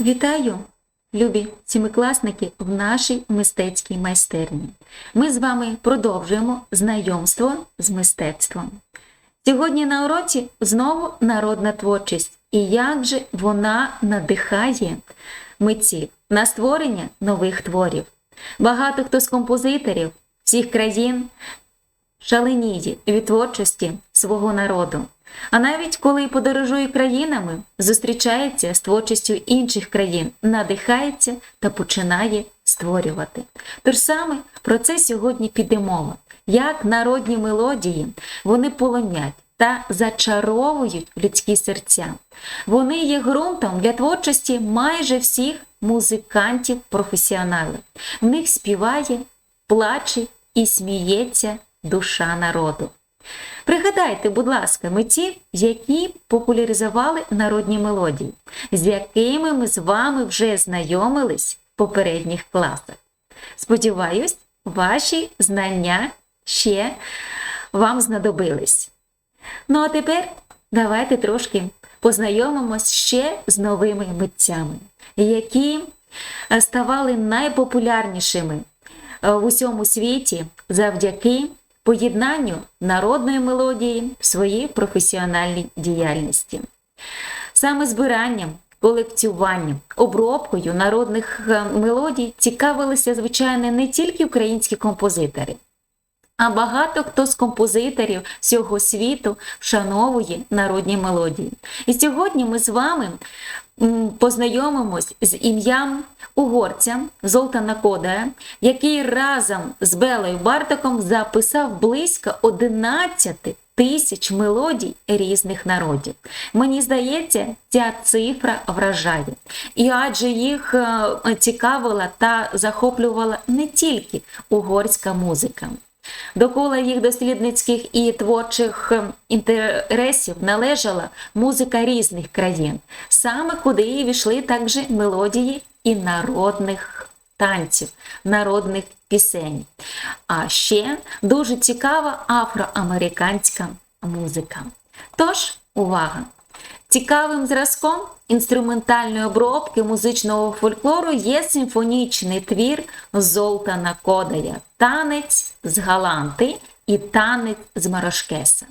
Вітаю, любі сімикласники, в нашій мистецькій майстерні. Ми з вами продовжуємо знайомство з мистецтвом. Сьогодні на уроці знову народна творчість, і як же вона надихає митців на створення нових творів. Багато хто з композиторів всіх країн шаленіє від творчості свого народу. А навіть коли подорожує країнами, зустрічається з творчістю інших країн, надихається та починає створювати. Тож саме про це сьогодні піде мова. Як народні мелодії вони полонять та зачаровують людські серця. Вони є ґрунтом для творчості майже всіх музикантів-професіоналів. В них співає, плаче і сміється душа народу. Пригадайте, будь ласка, митців, які популяризували народні мелодії, з якими ми з вами вже знайомились в попередніх класах. Сподіваюсь, ваші знання ще вам знадобились. Ну а тепер давайте трошки познайомимось ще з новими митцями, які е, ставали найпопулярнішими е, в усьому світі завдяки поєднанню народної мелодії в своїй професіональній діяльності. Саме збиранням, колекціюванням, обробкою народних е, мелодій цікавилися, звичайно, не тільки українські композитори. А багато хто з композиторів всього світу вшановує народні мелодії. І сьогодні ми з вами познайомимось з ім'ям угорця Золтана Кодая, який разом з Белою Бартоком записав близько 11 тисяч мелодій різних народів. Мені здається, ця цифра вражає. І адже їх е, цікавила та захоплювала не тільки угорська музика. До кола їх дослідницьких і творчих ем, інтересів належала музика різних країн, саме куди і війшли також мелодії і народних танців, народних пісень. А ще дуже цікава афроамериканська музика. Тож, увага! Цікавим зразком інструментальної обробки музичного фольклору є симфонічний твір Золтана Кодая Танець з Галанти і танець з Марошкеса.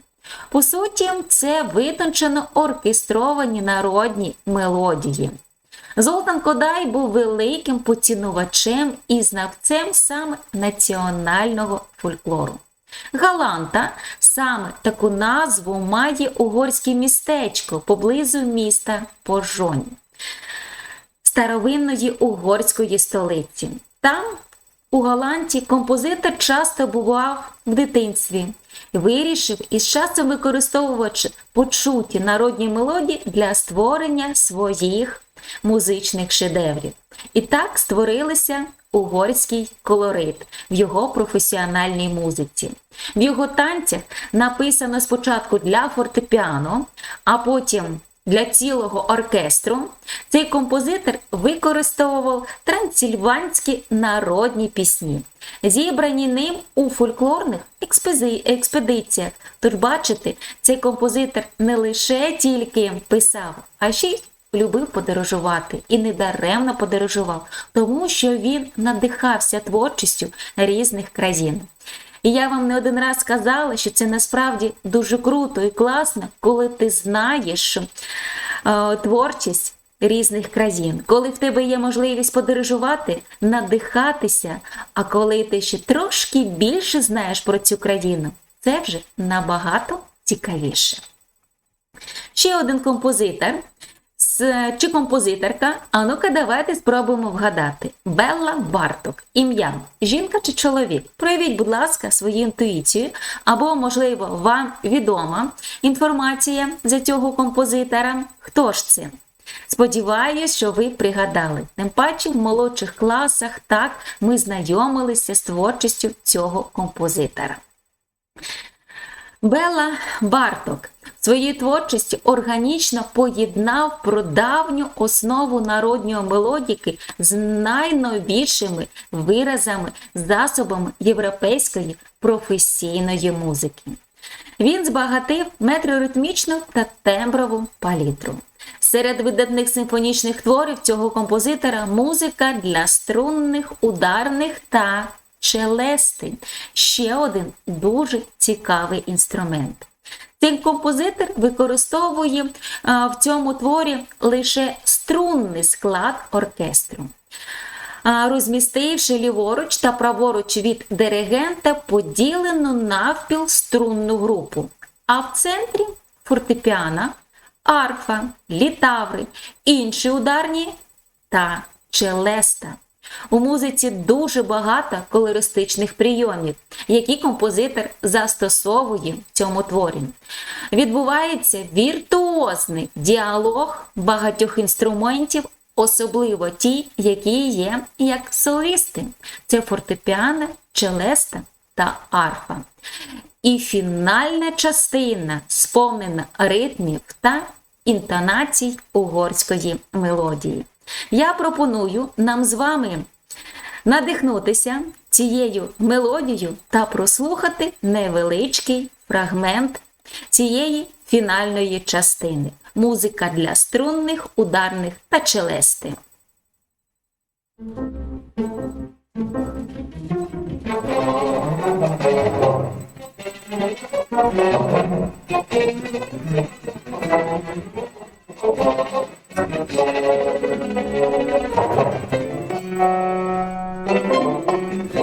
По суті, це витончено оркестровані народні мелодії. Золтан Кодай був великим поцінувачем і знавцем саме національного фольклору. Галанта саме таку назву має угорське містечко поблизу міста Пожонь, старовинної угорської столиці. Там, у Галанті, композитор часто бував в дитинстві, вирішив із часом використовуючи почуті народні мелодії для створення своїх музичних шедеврів. І так створилися угорський колорит в його професіональній музиці. В його танцях написано спочатку для фортепіано, а потім для цілого оркестру. Цей композитор використовував трансильванські народні пісні, зібрані ним у фольклорних експедиціях. Тож, бачите, цей композитор не лише тільки писав, а ще й любив подорожувати і недаремно подорожував, тому що він надихався творчістю різних країн. І я вам не один раз сказала, що це насправді дуже круто і класно, коли ти знаєш е, творчість різних країн, коли в тебе є можливість подорожувати, надихатися, а коли ти ще трошки більше знаєш про цю країну, це вже набагато цікавіше. Ще один композитор чи композиторка, а ну-ка давайте спробуємо вгадати. Белла Барток. Ім'я, жінка чи чоловік. Проявіть, будь ласка, свою інтуїцію, або, можливо, вам відома інформація за цього композитора. Хто ж це? Сподіваюсь, що ви пригадали. Тим паче в молодших класах так ми знайомилися з творчістю цього композитора. Бела Барток своєю творчістю органічно поєднав прадавню основу народньої мелодіки з найновішими виразами, засобами європейської професійної музики. Він збагатив метроритмічну та темброву палітру. Серед видатних симфонічних творів цього композитора музика для струнних, ударних та челести. Ще один дуже цікавий інструмент. Цей композитор використовує в цьому творі лише струнний склад оркестру, розмістивши ліворуч та праворуч від диригента поділену навпіл струнну групу. А в центрі фортепіано, арфа, літаври, інші ударні та челеста. У музиці дуже багато колористичних прийомів, які композитор застосовує в цьому творі. Відбувається віртуозний діалог багатьох інструментів, особливо ті, які є як солісти. Це фортепіано, челеста та арфа. І фінальна частина сповнена ритмів та інтонацій угорської мелодії. Я пропоную нам з вами надихнутися цією мелодією та прослухати невеличкий фрагмент цієї фінальної частини. Музика для струнних, ударних та челести. Ось Thank you.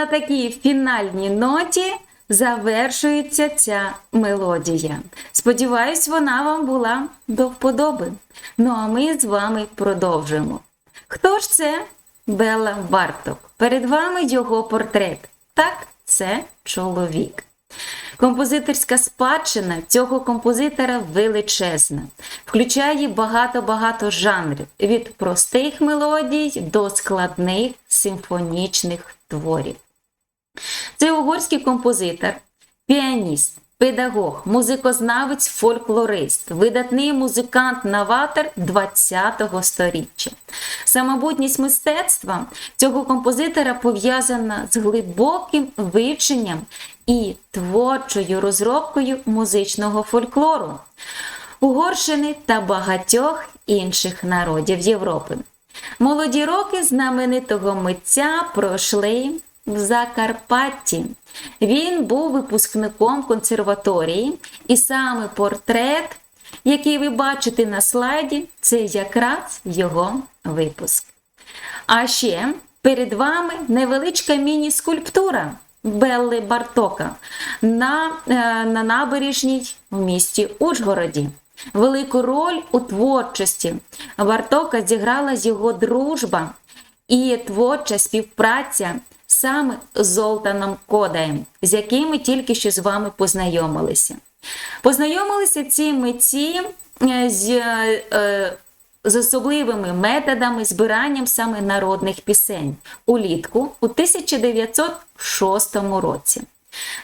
На такій фінальній ноті завершується ця мелодія. Сподіваюсь, вона вам була до вподоби. Ну а ми з вами продовжимо. Хто ж це? Белла Барток. Перед вами його портрет. Так, це чоловік. Композиторська спадщина цього композитора величезна, включає багато-багато жанрів від простих мелодій до складних симфонічних творів. Це угорський композитор, піаніст, педагог, музикознавець, фольклорист, видатний музикант-новатор ХХ століття. Самобутність мистецтва цього композитора пов'язана з глибоким вивченням і творчою розробкою музичного фольклору Угорщини та багатьох інших народів Європи. Молоді роки знаменитого митця пройшли в Закарпатті. Він був випускником консерваторії, і саме портрет, який ви бачите на слайді, це якраз його випуск. А ще перед вами невеличка міні-скульптура Белли Бартока на, е, на набережній в місті Ужгороді. Велику роль у творчості Бартока зіграла його дружба і творча співпраця саме Золтаном Кодаєм, з яким ми тільки що з вами познайомилися. Познайомилися ці митці е, з, е, з особливими методами збиранням саме народних пісень улітку у 1906 році.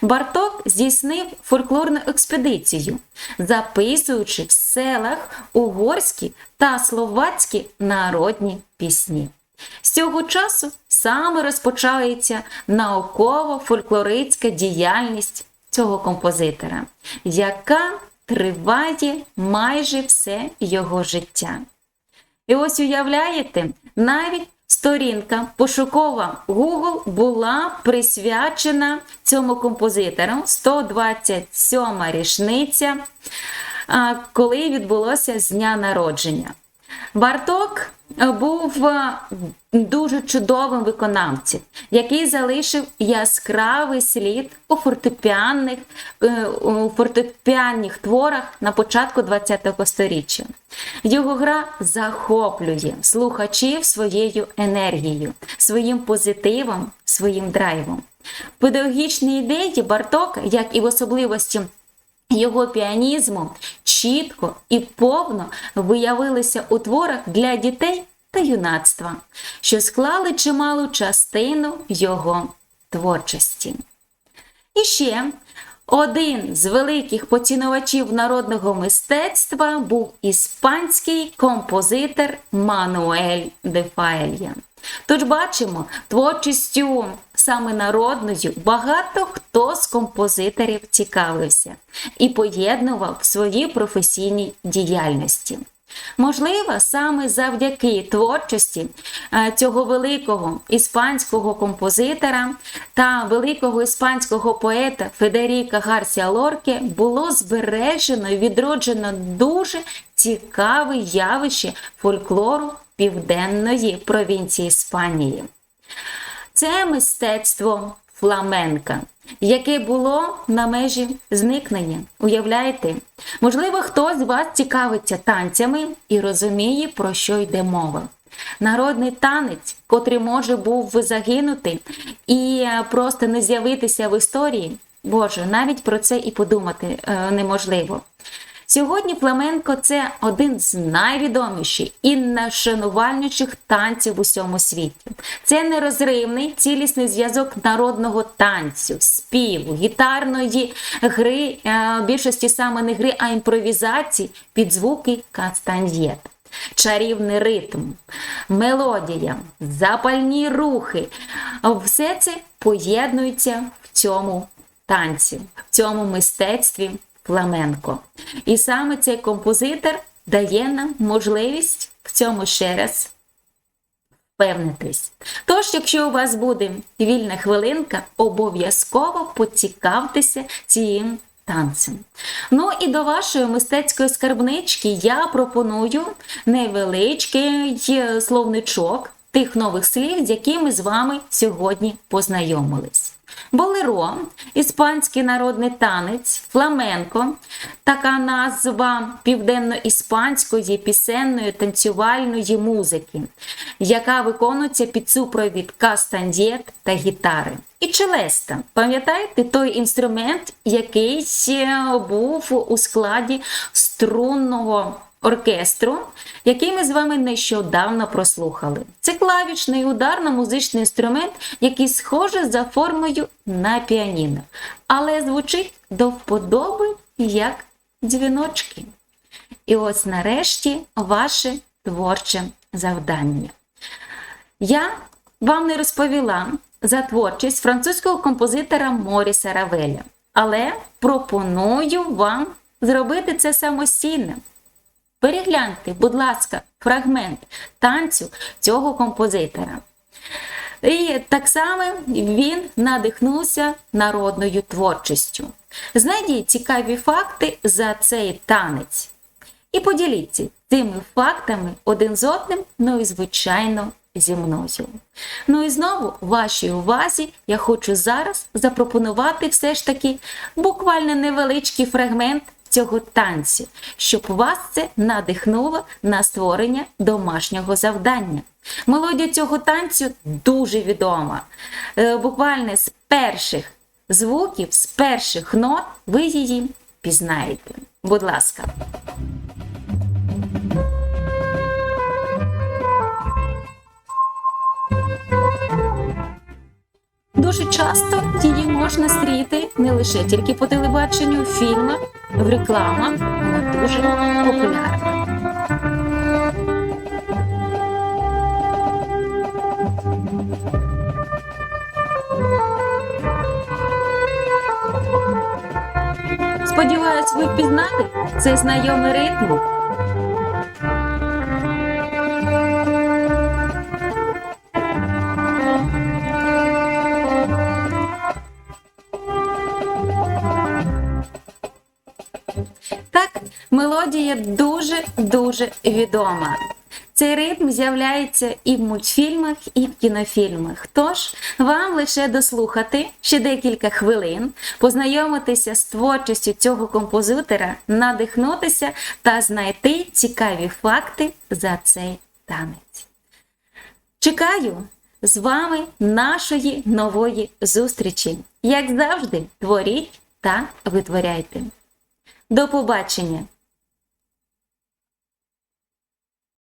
Барток здійснив фольклорну експедицію, записуючи в селах угорські та словацькі народні пісні. З цього часу саме розпочається науково-фольклорицька діяльність цього композитора, яка триває майже все його життя. І ось уявляєте, навіть сторінка пошукова Google була присвячена цьому композитору 127 річниця, коли відбулося з дня народження. Барток був дуже чудовим виконавцем, який залишив яскравий слід у фортепіанних, у фортепіанних творах на початку ХХ століття. Його гра захоплює слухачів своєю енергією, своїм позитивом, своїм драйвом. В педагогічній ідеї Бартока, як і в особливості його піанізму, чітко і повно виявилися у творах для дітей та юнацтва, що склали чималу частину його творчості. І ще один з великих поцінувачів народного мистецтва був іспанський композитор Мануель де Фаелья. Тож бачимо, творчістю саме народною багато хто з композиторів цікавився і поєднував в своїй професійній діяльності. Можливо, саме завдяки творчості е, цього великого іспанського композитора та великого іспанського поета Федеріка Гарсія Лорке було збережено і відроджено дуже цікаве явище фольклору південної провінції Іспанії. Це мистецтво фламенка, яке було на межі зникнення. Уявляєте? Можливо, хтось з вас цікавиться танцями і розуміє, про що йде мова. Народний танець, котрий може був загинути і просто не з'явитися в історії, Боже, навіть про це і подумати е, неможливо. Сьогодні фламенко це один з найвідоміших і найшанувальніших танців в усьому світі. Це нерозривний цілісний зв'язок народного танцю, співу, гітарної гри, е, більшості саме не гри, а імпровізації під звуки кастаньєт. Чарівний ритм, мелодія, запальні рухи все це поєднується в цьому танці, в цьому мистецтві фламенко. І саме цей композитор дає нам можливість в цьому ще раз впевнитись. Тож, якщо у вас буде вільна хвилинка, обов'язково поцікавтеся цим танцем. Ну і до вашої мистецької скарбнички я пропоную невеличкий словничок тих нових слів, з якими з вами сьогодні познайомились. Болеро, іспанський народний танець, фламенко, така назва південно-іспанської пісенної танцювальної музики, яка виконується під супровід кастаньєт та гітари. І челеста, пам'ятаєте той інструмент, який був у складі струнного оркестру, який ми з вами нещодавно прослухали. Це клавішний ударно-музичний інструмент, який схожий за формою на піаніно, але звучить до вподоби як дзвіночки. І ось нарешті ваше творче завдання. Я вам не розповіла за творчість французького композитора Моріса Равеля, але пропоную вам зробити це самостійно. Перегляньте, будь ласка, фрагмент танцю цього композитора. І так само він надихнувся народною творчістю. Знайдіть цікаві факти за цей танець. І поділіться тими фактами один з одним, ну і, звичайно, зі мною. Ну і знову, вашій увазі, я хочу зараз запропонувати все ж таки буквально невеличкий фрагмент цього танцю, щоб вас це надихнуло на створення домашнього завдання. Мелодія цього танцю дуже відома. Е, буквально з перших звуків, з перших нот ви її пізнаєте. Будь ласка. Дуже часто її можна стріти не лише тільки по телебаченню, фільмах, в рекламах. Вона дуже популярна. Сподіваюсь, ви впізнали цей знайомий ритм. Мелодія дуже-дуже відома. Цей ритм з'являється і в мультфільмах, і в кінофільмах. Тож вам лише дослухати ще декілька хвилин, познайомитися з творчістю цього композитора, надихнутися та знайти цікаві факти за цей танець. Чекаю з вами нашої нової зустрічі. Як завжди, творіть та витворяйте. До побачення!